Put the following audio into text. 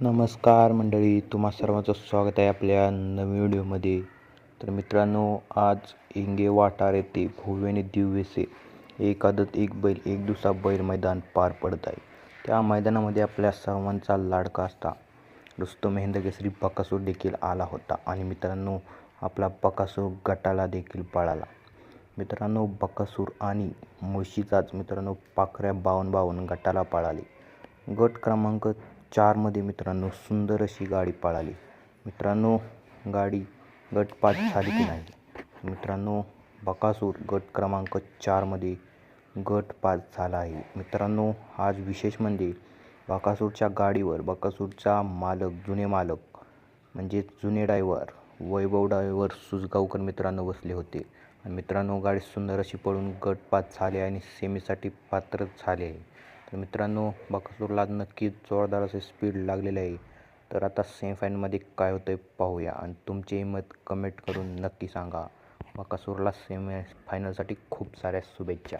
नमस्कार मंडळी तुम्हा सर्वांचं स्वागत आहे आपल्या नवीन व्हिडिओमध्ये. तर मित्रांनो आज इंगे वाटार येथे भव्यने दिव्यसे एक आदत एक बैल एक दिवसा बैल मैदान पार पडत आहे. त्या मैदानामध्ये आपल्या सर्वांचा लाडका असता. रुस्तो महेंद्र केसरी बकासूर देखील आला होता आणि मित्रांनो आपला बकासूर गटाला देखील पळाला. मित्रांनो बकासूर आणि मुळशीचाच मित्रांनो पाखऱ्या बावन्न बावन्न गटाला पळाले. गट क्रमांक चारमध्ये मित्रांनो सुंदर अशी गाडी पळाली. मित्रांनो गाडी गटपाठ झाली की नाही? मित्रांनो बकासूर गट क्रमांक चारमध्ये गट पाच झाला आहे. मित्रांनो आज विशेष म्हणजे बकासूरच्या गाडीवर बकासूरचा मालक जुने मालक म्हणजे जुने ड्रायव्हर वैभव ड्रायव्हर सुजगावकर मित्रांनो बसले होते. मित्रांनो गाडी सुंदर अशी पळून गट पाच झाले आणि सेमीसाठी पात्र झाले. आहे तर मित्रांनो बकासूरला नक्कीच जोरदार असे स्पीड लागलेले आहे. तर आता सेमीफायनलमध्ये काय होतं आहे पाहूया आणि तुमचे मत कमेंट करून नक्की सांगा. बकासूरला सेमी फायनलसाठी खूप साऱ्या शुभेच्छा.